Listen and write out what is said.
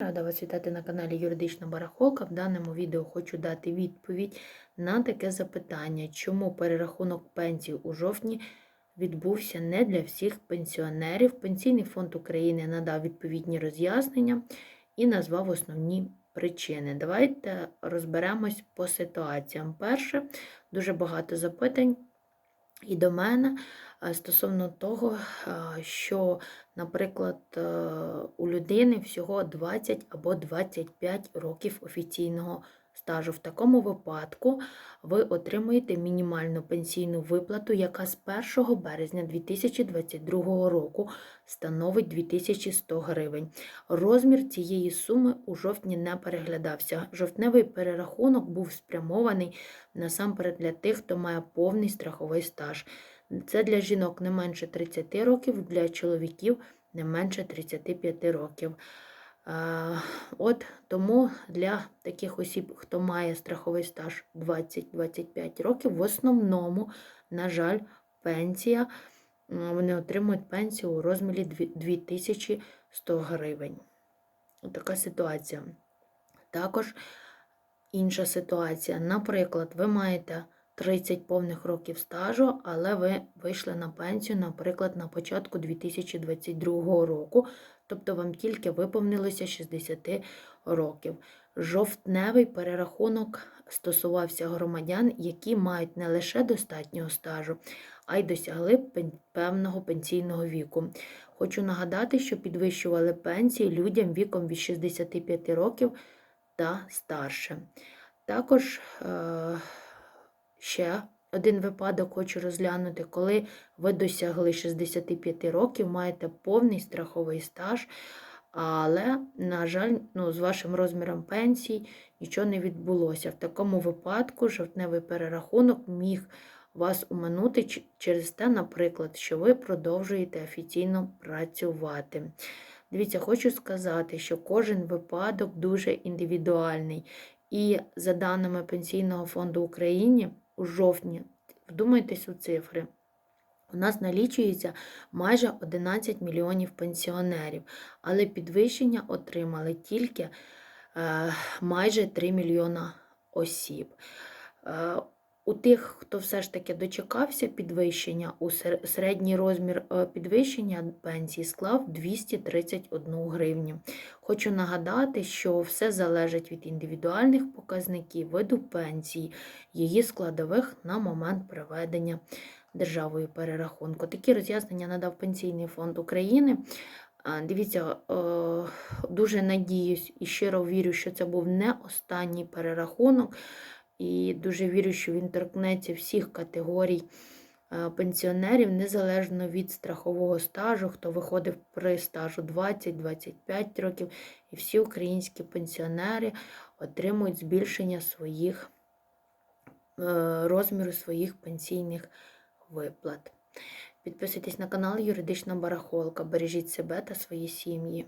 Рада вас вітати на каналі Юридична Барахолка. В даному відео хочу дати відповідь на таке запитання, чому перерахунок пенсій у жовтні відбувся не для всіх пенсіонерів. Пенсійний фонд України надав відповідні роз'яснення і назвав основні причини. Давайте розберемось по ситуаціям. Перше, дуже багато запитань і до мене е, стосовно того, е, що, наприклад, е, у людини всього 20 або 25 років офіційного стажу. В такому випадку ви отримуєте мінімальну пенсійну виплату, яка з 1 березня 2022 року становить 2100 гривень. Розмір цієї суми у жовтні не переглядався. Жовтневий перерахунок був спрямований насамперед для тих, хто має повний страховий стаж. Це для жінок не менше 30 років, для чоловіків не менше 35 років. От тому для таких осіб, хто має страховий стаж 20-25 років, в основному, на жаль, пенсія, вони отримують пенсію у розмірі 2100 гривень. Така ситуація. Також інша ситуація. Наприклад, ви маєте 30 повних років стажу, але ви вийшли на пенсію, наприклад, на початку 2022 року, тобто вам тільки виповнилося 60 років. Жовтневий перерахунок стосувався громадян, які мають не лише достатнього стажу, а й досягли певного пенсійного віку. Хочу нагадати, що підвищували пенсії людям віком від 65 років та старше. Також е, ще один випадок хочу розглянути, коли ви досягли 65 років, маєте повний страховий стаж, але, на жаль, ну, з вашим розміром пенсій нічого не відбулося. В такому випадку жовтневий перерахунок міг вас уминути через те, наприклад, що ви продовжуєте офіційно працювати. Дивіться, хочу сказати, що кожен випадок дуже індивідуальний. І за даними Пенсійного фонду України, у жовтні, вдумайтесь у цифри, у нас налічується майже 11 мільйонів пенсіонерів, але підвищення отримали тільки е, майже 3 мільйона осіб. Е, у тих, хто все ж таки дочекався підвищення, у середній розмір е, підвищення пенсії склав 231 гривню. Хочу нагадати, що все залежить від індивідуальних показників, виду пенсії, її складових на момент проведення державою перерахунку. Такі роз'яснення надав Пенсійний фонд України. Дивіться, е, дуже надіюсь і щиро вірю, що це був не останній перерахунок. І дуже вірю, що він торкнеться всіх категорій е, пенсіонерів, незалежно від страхового стажу, хто виходив при стажу 20-25 років, і всі українські пенсіонери отримують збільшення своїх е, розміру своїх пенсійних виплат. Підписуйтесь на канал Юридична Барахолка. Бережіть себе та свої сім'ї.